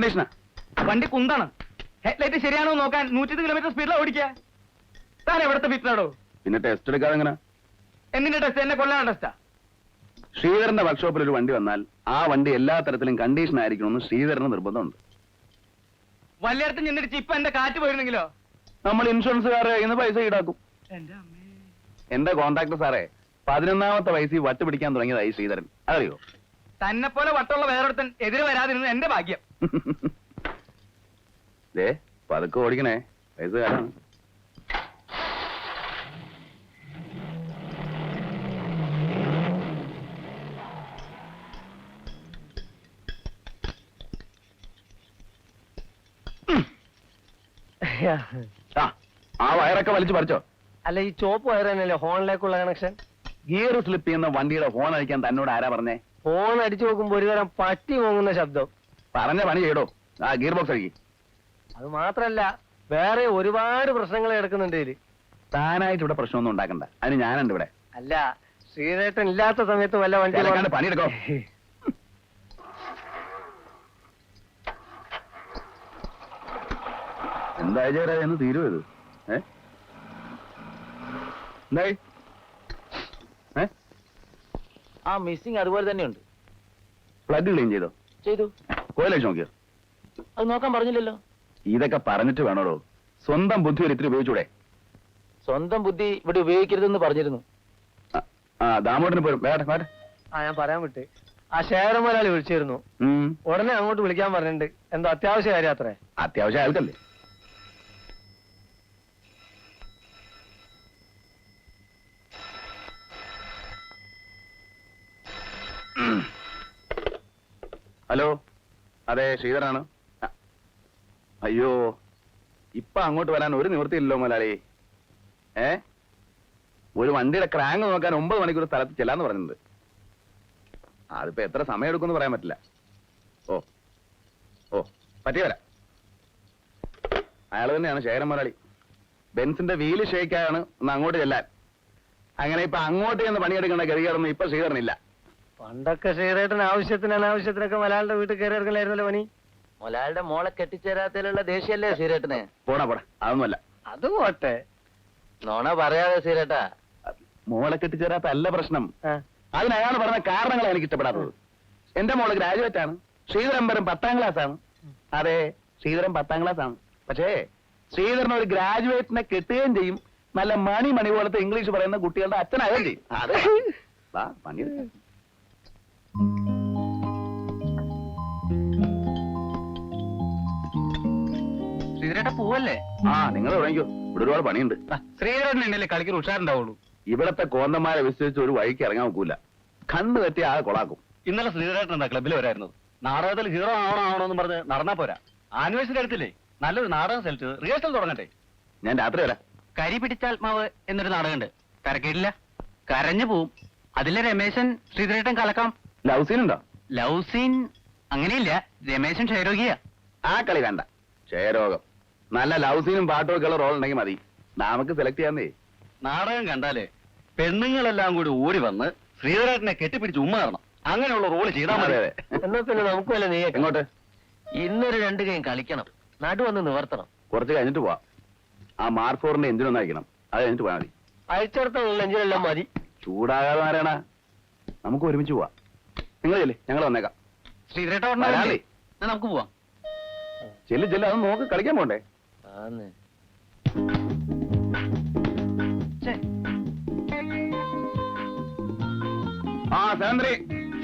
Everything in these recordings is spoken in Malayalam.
വണ്ടി കണ്ടീഷനാ വണ്ടി കുന്താണ്. ഹെഡ്ലൈറ്റ് ശരിയാണോ നോക്കാൻ നൂറ്റി കിലോമീറ്റർ സ്പീഡിൽ ഓടിക്കുക താൻ എവിടുത്തെ ഫിറ്റാടോ പിന്നെ ടെസ്റ്റ് എടുക്കാതെ എങ്ങനെ? എന്തിന്റെ ടെസ്റ്റ് എന്നെ കൊല്ലാൻ ടെസ്റ്റാ ശ്രീധരന്റെ വർക്ക്ഷോപ്പിൽ ഒരു വണ്ടി വന്നാൽ ആ വണ്ടി എല്ലാ തരത്തിലും കണ്ടീഷൻ ആയിരിക്കണമെന്ന് ശ്രീധരന് നിർബന്ധമുണ്ട്. വല്ലയിടത്തും ചെന്നിട്ട് ഇപ്പൊ എന്റെ കാറ്റ് പോയിരുന്നെങ്കിലോ? നമ്മൾ ഇൻഷുറൻസുകാരെ ഇന്ന് പൈസ ഈടാക്കും. എന്റെ കോണ്ടാക്ട് സാറേ പതിനൊന്നാമത്തെ വയസ്സിൽ വട്ട് പിടിക്കാൻ തുടങ്ങിയതായി ശ്രീധരൻ. അറിയോ തന്നെ പോലെ വട്ടുള്ള വേറൊരുത്തൻ എതിരെ വരാതിരുന്നത് എന്റെ ഭാഗ്യം. ദേ പതുക്കെ ഓടിക്കണേ. പൈസ കാരാണ് ആ ആ വയറൊക്കെ വലിച്ചു പറിച്ചോ. അല്ല ഈ ചോപ്പ് വയർ തന്നെയല്ലേ ഹോണിലേക്കുള്ള കണക്ഷൻ ഗിയർ സ്ലിപ്പ് ചെയ്യുന്ന വണ്ടിയുടെ ഹോൺ അടിക്കാൻ തന്നോട് ആരാ പറഞ്ഞേ? ഫോൺ അടിച്ചു നോക്കുമ്പോ ഒരു തരം പട്ടി പോങ്ങുന്ന ശബ്ദം. പറഞ്ഞ പണി ചെയ്തോ. ആ ഗിയർ ബോക്സ് അടിക്കും അത് മാത്രല്ല വേറെ ഒരുപാട് പ്രശ്നങ്ങൾ കിടക്കുന്നുണ്ട് ഇതിൽ. താനായിട്ട് ഇവിടെ പ്രശ്നമൊന്നും ഉണ്ടാക്കണ്ട. അതിന് ഞാനുണ്ട് ഇവിടെ. അല്ല ശ്രീനേട്ടൻ ഇല്ലാത്ത സമയത്ത് വല്ല വണ്ടി പണി പണിയെടുക്കോ. എന്താ ചേരാ എന്ന് തീരുവോ ഇത്? ഏ? എന്തായി? ആ മിസ്സിങ് അതുപോലെ തന്നെയുണ്ട്. പ്ലഗ് ക്ലീൻ ചെയ്തോ? ചെയ്തു. കോയിലേഷ് നോക്കിയോ അത് നോക്കാൻ പറഞ്ഞില്ലല്ലോ. ഇതൊക്കെ പറഞ്ഞിട്ട് വേണോടോ? സ്വന്തം ബുദ്ധി ഒരു ഇത്തിരി ഉപയോഗിച്ചൂടെ? സ്വന്തം ബുദ്ധി ഇവിടെ ഉപയോഗിക്കരുതെന്ന് പറഞ്ഞിരുന്നു. ആ, ആ ദാമോട്ടിന് പോരും വേട്ടെ വേട്ടെ ആ ഞാൻ പറയാൻ വിട്ട്. ആ ഷെയർ മുതലാളി വിളിച്ചിരുന്നു ഉം. ഉടനെ അങ്ങോട്ട് വിളിക്കാൻ പറഞ്ഞിട്ടുണ്ട്. എന്തോ അത്യാവശ്യ കാര്യം അത്രേ. അത്യാവശ്യം അയാൾക്കല്ലേ? ഹലോ? അതെ ശ്രീധരാണ്. അയ്യോ ഇപ്പൊ അങ്ങോട്ട് വരാൻ ഒരു നിവൃത്തിയില്ലല്ലോ മുതലാളി ഏ? ഒരു വണ്ടിയുടെ ക്രാങ്ക് നോക്കാൻ ഒമ്പത് മണിക്കൂർ സ്ഥലത്ത് ചെല്ലാന്ന് പറഞ്ഞത് അതിപ്പോ എത്ര സമയം എടുക്കുമെന്ന് പറയാൻ പറ്റില്ല. ഓ ഓ പറ്റിയ വരാം. അയാൾ തന്നെയാണ് ശേഖരൻ മുരളി ബെൻസിന്റെ വീൽ ഷേക്കാണ് ഒന്ന് അങ്ങോട്ട് ചെല്ലാൻ. അങ്ങനെ ഇപ്പൊ അങ്ങോട്ട് ചെന്ന് പണിയെടുക്കേണ്ട ഗതികേടൊന്നും ഇപ്പൊ ശ്രീധരനില്ല. പണ്ടൊക്കെ ശ്രീറേട്ടൻ ആവശ്യത്തിന് അനാവശ്യത്തിനൊക്കെ മലയാളിയുടെ വീട്ടിൽ കയറി ഇറങ്ങലായിരുന്നല്ലോ പണി. മൊലാളുടെ മോളെ കെട്ടിച്ചേരാത്തതിലുള്ള ദേഷ്യല്ലേ സീരേട്ടന് പോടാ പോടാ. അതൊന്നുമല്ല. അത് പോട്ടെ. നോണ പറയാതെ സീരേട്ടാ മോളെ കെട്ടിച്ചേരാത്ത അല്ല പ്രശ്നം. ആ. അതിന് അയാൾ പറഞ്ഞ കാരണങ്ങളാണ് എനിക്ക് ഇഷ്ടപ്പെടാത്തത് എന്റെ മോൾ ഗ്രാജുവേറ്റ് ആണ് ശ്രീധരൻ വരും പത്താം ക്ലാസ് ആണ് അതെ ശ്രീധരൻ പത്താം ക്ലാസ് ആണ് പക്ഷേ ശ്രീധരൻ ഒരു ഗ്രാജുവേറ്റിനെ കെട്ടുകയും ചെയ്യും. നല്ല മണി മണി പോലത്തെ ഇംഗ്ലീഷ് പറയുന്ന കുട്ടികളുടെ അച്ഛനാകുകയും ചെയ്യും. അതെ. വാ പണിയെടുക്കാം. ശ്രീധരേട്ട പോവല്ലേ? ആ നിങ്ങൾ തുടങ്ങിക്കോ. ഇവിടെ ഒരുപാട് പണിയുണ്ട്. ശ്രീധരേട്ടൻ എന്നല്ലേ കളിക്ക് ഉഷാറുണ്ടാവുള്ളൂ? ഇവിടത്തെ കോന്തന്മാരെ വിശ്വസിച്ച് ഒരു വഴിക്ക് ഇറങ്ങാൻ നോക്കൂല കണ്ണു തെറ്റി ആകെ കൊളാക്കും. ഇന്നലെ ശ്രീധരേട്ടൻ എന്താ ക്ലബിൽ വരായിരുന്നത് നാടകത്തിൽ ഹീറോ ആവണോ ആവണോ എന്ന് പറഞ്ഞ് നടന്നാ പോരാ. ആനിവേഴ്സറി അടുത്തില്ലേ? നല്ലൊരു നാടകം സെലക്ട് റിഹേഴ്സൽ തുടങ്ങട്ടെ. ഞാൻ രാത്രി വരാം. കരി പിടിച്ചാത്മാവ് എന്നൊരു നാടകമുണ്ട്. കരക്കേടില്ല. കരഞ്ഞു പോവും. അതിലെ രമേശൻ ശ്രീധരേട്ടൻ കലക്കാം. ലവ് സീൻ ഉണ്ടോ? ലവ് സീൻ അങ്ങനെയില്ല. രമേശൻ ക്ഷയരോഗിയാ. ആ കളി വേണ്ട. ക്ഷയരോഗം. നല്ല ലവ് സീനും പാട്ടും ഒക്കെ ഉള്ള റോൾ ഉണ്ടെങ്കിൽ മതി. നമുക്ക് സെലക്ട് ചെയ്യാന്നേ നാടകം കണ്ടാലേ പെണ്ണുങ്ങളെല്ലാം കൂടി ഓടി വന്ന് ശ്രീധരേട്ടനെ കെട്ടിപ്പിടിച്ച് ഉമ്മാറണം അങ്ങനെയുള്ള റോൾ ചെയ്താൽ മതി. എന്നാ പിന്നെ നമുക്ക് വല്ല നീ എങ്ങോട്ട്? ഇന്നൊരു രണ്ട് കൈയും കളിക്കണം. നടു വന്ന് നിവർത്തണം. കുറച്ച് കഴിഞ്ഞിട്ട് പോവാം. ആ മാർക്ക് ഫോറിന്റെ എഞ്ചിൻ ഒന്ന് അയക്കണം. അത് കഴിഞ്ഞിട്ട് പോയാൽ മതി. അയച്ചിടത്തുള്ള എഞ്ചിനെല്ലാം മതി. ചൂടാകാതെ ആരാണ്? നമുക്ക് ഒരുമിച്ച് പോവാം. നിങ്ങൾ ചെല്ലേ ഞങ്ങൾ വന്നേക്കാം. ശ്രീധരേട്ട വരാല്ലേ? നമുക്ക് പോവാം. ചെല്ലു ചെല്ലു അത് നോക്ക് കളിക്കാൻ പോണ്ടേ? ആന്ന്. ആ സെവന്ത്രി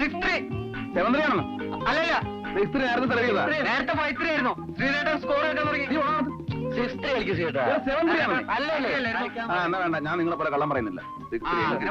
സിക്സ്ത്രി സെവന്ത്രി ആണെന്ന് അല്ലല്ല സിക്സ് ത്രീ നേരത്തെ നേരത്തെ ഫൈവ് ത്രീ ആയിരുന്നു ശ്രീധരേട്ടൻ സ്കോർ തുടങ്ങി കളിക്കും ആണ് അല്ലല്ലേ. ആ എന്നാ വേണ്ട ഞാൻ നിങ്ങളെ പോലെ കള്ളം പറയുന്നില്ല. ആ, അങ്ങനെ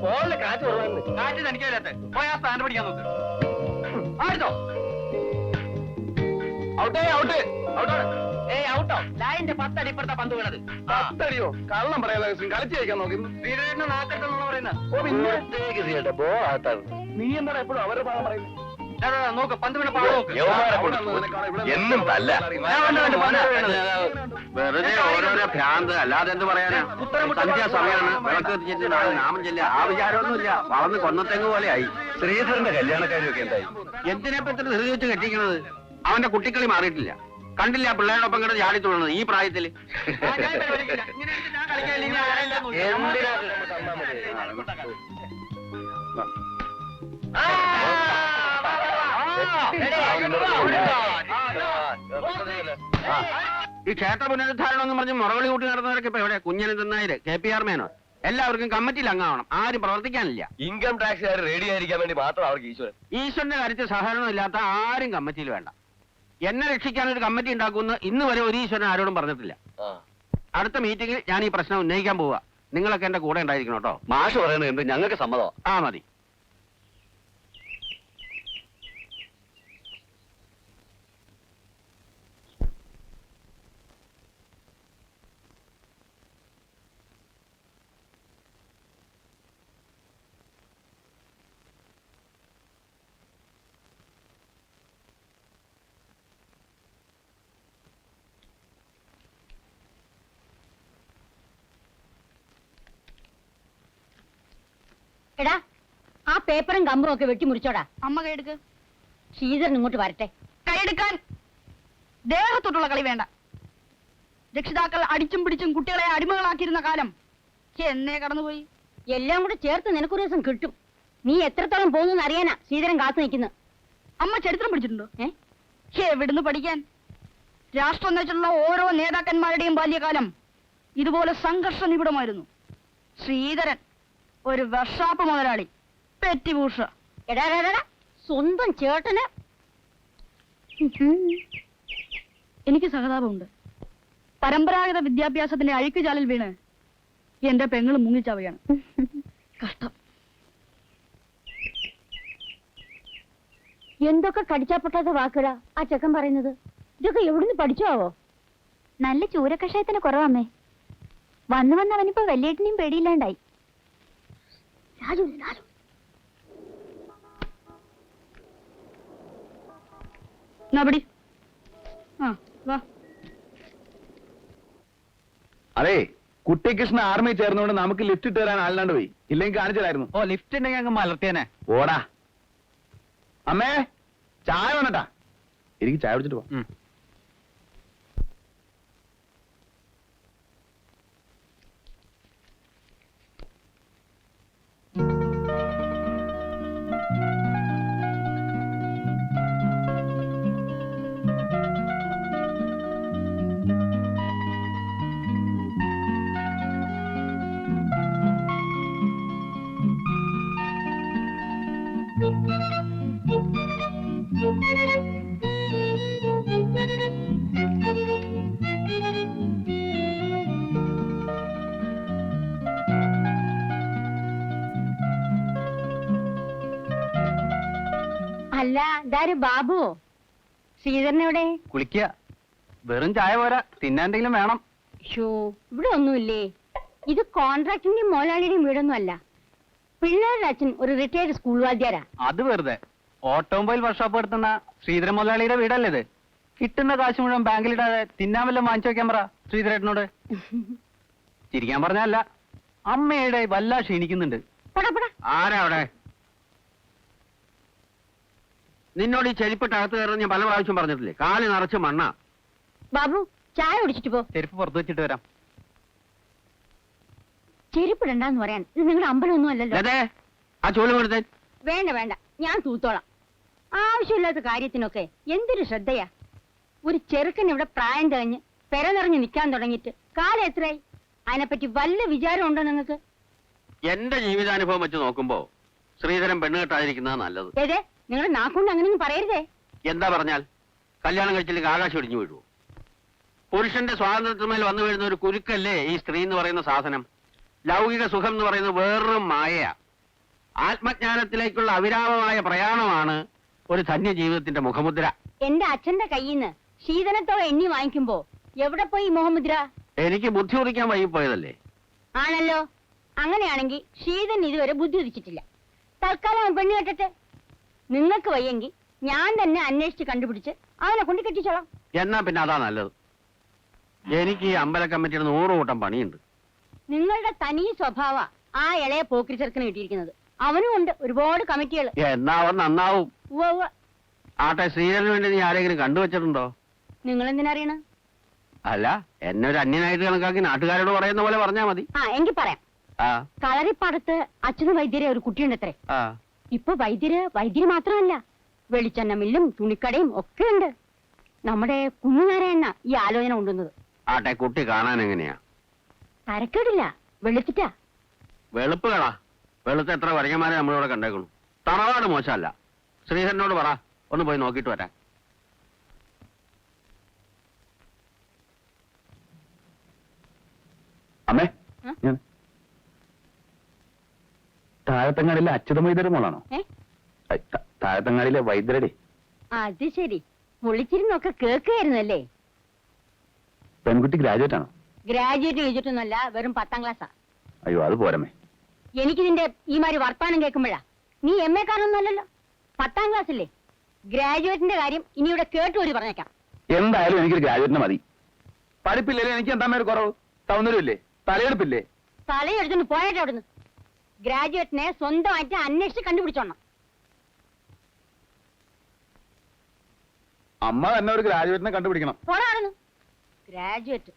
ഫോണിൽ കാറ്റ് കുറവാണ് പോയാ സ്ഥാനം പിടിക്കാൻ നോക്ക് ആടുത്തോ ഔട്ടേ ഔട്ട്. ഔട്ടോ? ലൈന്റെ പത്തടി ഇപ്പുറത്തെ പന്ത് വീണത് പത്തടിയോ? കള്ളം പറയാതെ കളിച്ചു കഴിക്കാൻ നോക്കി. ശ്രീധരന്റെ നാക്കട്ടെന്നാണ് പറയുന്നത് ഓ പിന്നെ? ബോ ആത്താണ് നീ എന്താ എപ്പോഴും അവരുടെ ഭാഗം പറയുന്നത് നോക്ക് പന്ത് വീണ പാട് നോക്ക്. എന്നും തല്ല. വെറുതെ ഓരോരോ ഭ്രാന്ത്. അല്ലാതെ എന്ത് പറയാനാ? സന്ധ്യാസമയമാണ് വിളക്ക് കത്തിച്ചിട്ട് നാളെ നാമം ചെല്ലുക ആ വിചാരമൊന്നുമില്ല വളർന്ന് കൊന്നത്തെങ്ങ് പോലെ ആയി ശ്രീധരന്റെ കല്യാണക്കാരിയൊക്കെ എന്തായി? എന്തിനെപ്പറ്റി വെച്ച് കെട്ടിക്കുന്നത് അവന്റെ കുട്ടിക്കളി മാറിയിട്ടില്ല. കണ്ടില്ല പിള്ളേരോടൊപ്പം കിടന്ന് ചാടി തുള്ളുന്നത് ഈ. ആ. ഈ ക്ഷേത്ര പുനരുദ്ധാരണം എന്ന് പറഞ്ഞ് മുറവിളി കൂട്ടി നടന്നവരൊക്കെ ഇപ്പൊ എവിടെ കുഞ്ഞനെ തിന്നായിര് കെ പി ആർ മേനോ. എല്ലാവർക്കും കമ്മിറ്റിയിൽ അംഗമാവണം. ആരും പ്രവർത്തിക്കാനില്ല. ഇൻകം ടാക്സുകാർ റെഡി ആയിരിക്കാൻ വേണ്ടി മാത്രം അവർക്ക് ഈശ്വരൻ. ഈശ്വരന്റെ കാര്യത്തിൽ സഹകരണം ഇല്ലാത്ത ആരും കമ്മിറ്റിയിൽ വേണ്ട. എന്നെ രക്ഷിക്കാൻ ഒരു കമ്മിറ്റി ഉണ്ടാക്കുമെന്ന് ഇന്ന് വരെ ഒരു ഈശ്വരൻ ആരോടും പറഞ്ഞിട്ടില്ല. അടുത്ത മീറ്റിംഗിൽ ഞാൻ ഈ പ്രശ്നം ഉന്നയിക്കാൻ പോവുക നിങ്ങളൊക്കെ എന്റെ കൂടെ ഉണ്ടായിരിക്കണം കേട്ടോ. മാഷ് പറയുന്നത് എന്ത്? ഞങ്ങൾക്ക് സമ്മതം ആ മതി. എടാ ആ പേപ്പറും കമ്പും ഒക്കെ വെട്ടി മുറിച്ചോടാ. അമ്മ കൈയെടുക്ക് ശ്രീധരൻ ഇങ്ങോട്ട് വരട്ടെ. കൈയെടുക്കാൻ ദേഹത്തോട്ടുള്ള കളി വേണ്ട. രക്ഷിതാക്കൾ അടിച്ചും പിടിച്ചും കുട്ടികളെ അടിമകളാക്കിയിരുന്ന കാലം എന്നേ കടന്നുപോയി. എല്ലാം കൂടെ ചേർത്ത് നിനക്കൊരു ദിവസം കിട്ടും. നീ എത്രത്തോളം പോകുന്നു അറിയാനാ ശ്രീധരൻ കാത്തു നിൽക്കുന്നു അമ്മ ചരിത്രം പഠിച്ചിട്ടുണ്ടോ? ഏ? എവിടുന്ന് പഠിക്കാൻ? രാഷ്ട്രം വെച്ചുള്ള ഓരോ നേതാക്കന്മാരുടെയും ബാല്യകാലം ഇതുപോലെ സംഘർഷ നിബിഡമായിരുന്നു. ശ്രീധരൻ. ഒരു വർഷാപ്പ് മുതലാളി. പെറ്റിഭൂഷ എടാ സ്വന്തം ചേട്ടന്. എനിക്ക് സഹതാപമുണ്ട്. പരമ്പരാഗത വിദ്യാഭ്യാസത്തിന്റെ അഴുക്കുചാലിൽ വീണ് എന്റെ പെങ്ങൾ മുങ്ങിച്ചവയാണ് കഷ്ടം. എന്തൊക്കെ കടിച്ചാപ്പൊട്ടാത്ത വാക്കുകളാ ആ ചെക്കൻ പറയുന്നത്? ഇതൊക്കെ എവിടുന്ന് പഠിച്ചാവോ? നല്ല ചൂരക്കഷായത്തിന് കുറവാമേ വന്നു വന്നവനിപ്പോ വലിയേട്ടനെയും പേടിയില്ലാണ്ടായി. രാജു രാജു നബടി ആ വാ. അതെ കുട്ടിക്കൃഷ്ണ ആർമി ചേർന്നുകൊണ്ട് നമുക്ക് ലിഫ്റ്റ് ഇട്ട് തരാൻ ആളില്ലാണ്ട് പോയി. ഇല്ലെങ്കിൽ കാണിച്ചതായിരുന്നു. ഓ ലിഫ്റ്റ് ഉണ്ടെങ്കിൽ അങ്ങ് മലർത്തിയനെ. ഓടാ അമ്മേ ചായ വേണട്ടാ. എനിക്ക് ചായ കുടിച്ചിട്ട് പോ ഇതാര് ബാബുവോ? ശ്രീധരൻ എവിടെ? കുളിക്കുക വെറും ചായ പോരാ. തിന്നാണ്ടെങ്കിലും വേണം. ഷോ ഇവിടെ ഒന്നുമില്ലേ? ഇത് കോൺട്രാക്ടിന്റെയും മോലാളിയുടെയും വീടൊന്നും അല്ല. പിള്ളേരുടെ അച്ഛൻ ഒരു റിട്ടയർഡ് സ്കൂൾ വാദ്യാരാ. അത് വെറുതെ. ഓട്ടോമൊബൈൽ വർക്ക്ഷോപ്പ് നടത്തുന്ന ശ്രീധരൻ മുതലാളിയുടെ വീടല്ലേ ഇത്? കിട്ടുന്ന കാശ് മുഴുവൻ ബാങ്കിലിടാതെ തിന്നാൻ വല്ലതും വാങ്ങിച്ചു വെക്കാൻ പറ ശ്രീധരേട്ടനോട്. ചിരിക്കാൻ പറഞ്ഞല്ല അമ്മയുടെ വല്ല ക്ഷീണിക്കുന്നുണ്ട്. ആരാ അവിടെ? നിന്നോട് ഈ ചെരിപ്പിട്ട് അകത്ത് കയറുന്ന ഞാൻ പല പ്രാവശ്യം പറഞ്ഞിട്ടില്ലേ? കാൽ നിറച്ച് മണ്ണ. ബാബു ചായ കുടിച്ചിട്ട് പോ. ചെരുപ്പ് പുറത്ത് വെച്ചിട്ട് വരാം. ചെരുപ്പിടണ്ടെന്ന് പറയാൻ ഇത് നിങ്ങളുടെ അമ്പലമൊന്നും അല്ലല്ലോ. അതെ ആ ചോൽ കൊടുത്തേ. വേണ്ട വേണ്ട. ഞാൻ തൂത്തോളാം. ആവശ്യമില്ലാത്ത കാര്യത്തിനൊക്കെ എന്തൊരു ശ്രദ്ധയാ. ഒരു ചെറുക്കൻ ഇവിടെ പ്രായം തികഞ്ഞ് പെര നിറഞ്ഞ് നിൽക്കാൻ തുടങ്ങിയിട്ട് കാലം എത്രയായി? അതിനെപ്പറ്റി വല്ല വിചാരം ഉണ്ടോ നിങ്ങൾക്ക്? എന്റെ ജീവിതാനുഭവം വെച്ച് നോക്കുമ്പോ ശ്രീധരൻ പെണ്ണ് കെട്ടാതിരിക്കുന്നത് നല്ലത്. ഏതേ? നിങ്ങളുടെ നാക്കൊണ്ട് അങ്ങനെയൊന്നും പറയരുതേ. എന്താ പറഞ്ഞാൽ കല്യാണം കഴിച്ചില്ലെങ്കിൽ ആകാശം ഒടിഞ്ഞു വീഴുവോ? പുരുഷന്റെ സ്വാതന്ത്ര്യത്തിന്മേൽ വന്നു വീഴുന്ന ഒരു കുരുക്കല്ലേ ഈ സ്ത്രീ എന്ന് പറയുന്ന സാധനം? ലൗകിക സുഖം എന്ന് പറയുന്നത് വേറൊരു മായയാ. ആത്മജ്ഞാനത്തിലേക്കുള്ള അവിരാമമായ പ്രയാണമാണ് ഒരു ധന്യ ജീവിതത്തിന്റെ മുഖമുദ്ര. എന്റെ അച്ഛന്റെ കയ്യിൽ നിന്ന് ശീതനത്തോടെ എണ്ണി വാങ്ങിക്കുമ്പോ എവിടെ പോയി മുഖമുദ്ര? എനിക്ക് ബുദ്ധി ഉദിക്കാൻ വൈകിപ്പോയതല്ലേ? ആണല്ലോ. അങ്ങനെയാണെങ്കിൽ ശീതൻ ഇതുവരെ ബുദ്ധി ഉദിച്ചിട്ടില്ല. തൽക്കാലം പെണ്ണ് കെട്ടട്ടെ. നിങ്ങൾക്ക് വയ്യെങ്കിൽ ഞാൻ തന്നെ അന്വേഷിച്ച് കണ്ടുപിടിച്ച് അവനെ കൊണ്ട് കെട്ടിച്ചോളാം. എന്നാ പിന്നെ അതാ നല്ലത്. എനിക്ക് ഈ അമ്പല കമ്മിറ്റിയുടെ നൂറ് കൂട്ടം പണിയുണ്ട്. നിങ്ങളുടെ തനി സ്വഭാവ ആ ഇളയ പോക്കിരി ചെറുക്കന് കിട്ടിയിരിക്കുന്നത്. അവനും ഉണ്ട് ഒരുപാട് കമ്മിറ്റികൾ. എന്നാ അവൻ നന്നാവും. ഉവ്വ ഉവ്വ. ആട്ടെ സീരിയലിന് വേണ്ടി നീ ആരെങ്കിലും കണ്ടുവച്ചിട്ടുണ്ടോ? നിങ്ങൾ എന്തിനറിയണ അല്ല എന്നെ ഒരു അന്യനായിട്ട് കണക്കാക്കി നാട്ടുകാരോട് പറയുന്ന പോലെ പറഞ്ഞാ മതി. ആ എങ്കിൽ പറയാം. ആ. കളറിപ്പടത്ത് അച്ഛന് വൈദ്യരെ ഒരു കുട്ടിയുണ്ട് അത്രേ. ആ. ഇപ്പൊ വൈദ്യര് വൈദ്യര് മാത്രമല്ല വെളിച്ചെണ്ണ മില്ലും തുണിക്കടയും ഒക്കെ ഉണ്ട്. നമ്മുടെ കുഞ്ഞുനാരായണ ഈ ആലോചന കൊണ്ടുവന്നത്. ആട്ടെ കുട്ടി കാണാൻ എങ്ങനെയാ? തരക്കേടില്ല. വെളുത്തിട്ടാ. വെളുപ്പ് കളാ വെളുത്ത എത്ര വരങ്ങന്മാരെ നമ്മളിവിടെ കണ്ടേക്കണു. തറവാട് മോശമല്ല. ശ്രീധരനോട് പറ ഒന്ന് പോയി നോക്കിട്ട് വരാം അമ്മേ? ഞാൻ താഴത്തങ്ങാടിയിലെ അച്യുത വൈദ്യരുടെ മോളാണോ? താഴത്തങ്ങാടിയിലെ വൈദ്യരുടെ. അത് ശരി. പൊളിച്ചിരുന്നൊക്കെ കേൾക്കുകയായിരുന്നല്ലേ പെൺകുട്ടി ഗ്രാജുവേറ്റ് ആണോ? ഗ്രാജുവേറ്റ് ചെയ്തിട്ടൊന്നുമല്ല വെറും പത്താം ക്ലാസ്സാ അയ്യോ അത് പോരമേ. എനിക്ക് നിന്റെ ഈ മാതിരി വർത്താനം കേൾക്കുമ്പോഴാ. നീ എം എ കാരണമൊന്നുമല്ലല്ലോ പത്താം ക്ലാസ്സില്ലേ ഗ്രാജുവേറ്റിന്റെ കാര്യം ഇനി ഇവിടെ കേട്ടു ഒരു പറഞ്ഞേക്കാം. എന്തായാലും എനിക്കൊരു ഗ്രാജുവേറ്റിന് മതി. പഠിപ്പില്ലേ? എനിക്ക് എന്താ ഒരു കുറവ്? സൗന്ദര്യമില്ലേ തലയെടുപ്പില്ലേ? തലയെടുത്തു പോയിട്ട് അവിടുന്ന്. ഗ്രാജുവേറ്റിനെ സ്വന്തമായിട്ട് അന്വേഷിച്ച് കണ്ടുപിടിച്ചോണം. അമ്മ തന്നെ ഒരു ഗ്രാജുവേറ്റിനെ കണ്ടുപിടിക്കണം. ഗ്രാജുവേറ്റ്.